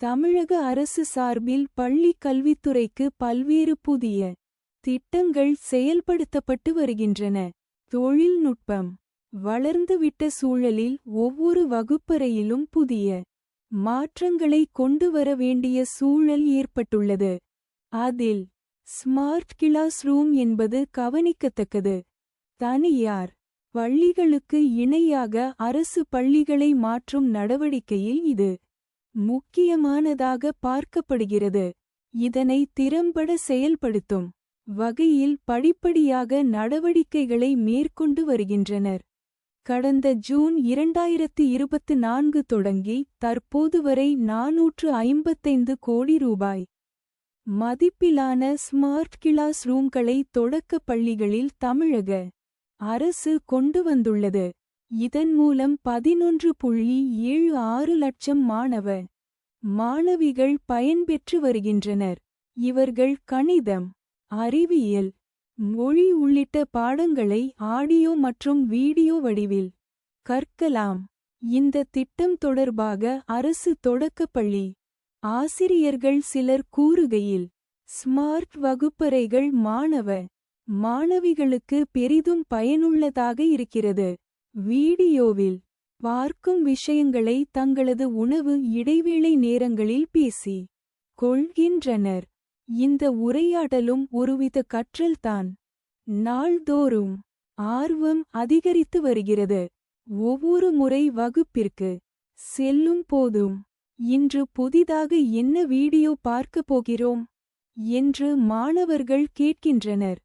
தமிழக அரசு சார்பில் பள்ளி கல்வித்துறைக்கு பல்வேறு புதிய திட்டங்கள் செயல்படுத்தப்பட்டு வருகின்றன. தொழில்நுட்பம் வளர்ந்துவிட்ட சூழலில் ஒவ்வொரு வகுப்பறையிலும் புதிய மாற்றங்களை கொண்டு வர வேண்டிய சூழல் ஏற்பட்டுள்ளது. அதில் ஸ்மார்ட் கிளாஸ் ரூம் என்பது கவனிக்கத்தக்கது. தனியார் பள்ளிகளுக்கு இணையாக அரசு பள்ளிகளை மாற்றும் நடவடிக்கையில் இது முக்கியமானதாக பார்க்கப்படுகிறது. இதனை திறம்பட செயல்படுத்தும் வகையில் படிப்படியாக நடவடிக்கைகளை மேற்கொண்டு வருகின்றனர். கடந்த ஜூன் இரண்டாயிரத்து இருபத்து நான்கு தொடங்கி தற்போது வரை நாநூற்று ஐம்பத்தைந்து கோடி ரூபாய். மதிப்பிலான ஸ்மார்ட் கிளாஸ் ரூம்களை தொடக்கப் பள்ளிகளில் தமிழக அரசு கொண்டு வந்துள்ளது. இதன் மூலம் பதினொன்று புள்ளி ஏழு ஆறு லட்சம் மாணவ மாணவிகள் பயன்பெற்று வருகின்றனர். இவர்கள் கணிதம் அறிவியல் மொழி உள்ளிட்ட பாடங்களை ஆடியோ மற்றும் வீடியோ வடிவில் கற்கலாம். இந்த திட்டம் தொடர்பாக அரசு தொடக்கப்பள்ளி ஆசிரியர்கள் சிலர் கூறுகையில் ஸ்மார்ட் வகுப்பறைகள் மாணவ மாணவிகளுக்கு பெரிதும் பயனுள்ளதாக இருக்கிறது. வீடியோவில் பார்க்கும் விஷயங்களை தங்களது உணவு இடைவேளை நேரங்களில் பேசி கொள்கின்றனர். இந்த உரையாடலும் ஒருவித கற்றல்தான். நாள்தோறும் ஆர்வம் அதிகரித்து வருகிறது. ஒவ்வொரு முறை வகுப்பிற்கு செல்லும் போதும் இன்று புதிதாக என்ன வீடியோ பார்க்கப் போகிறோம்? என்று மாணவர்கள் கேட்கின்றனர்.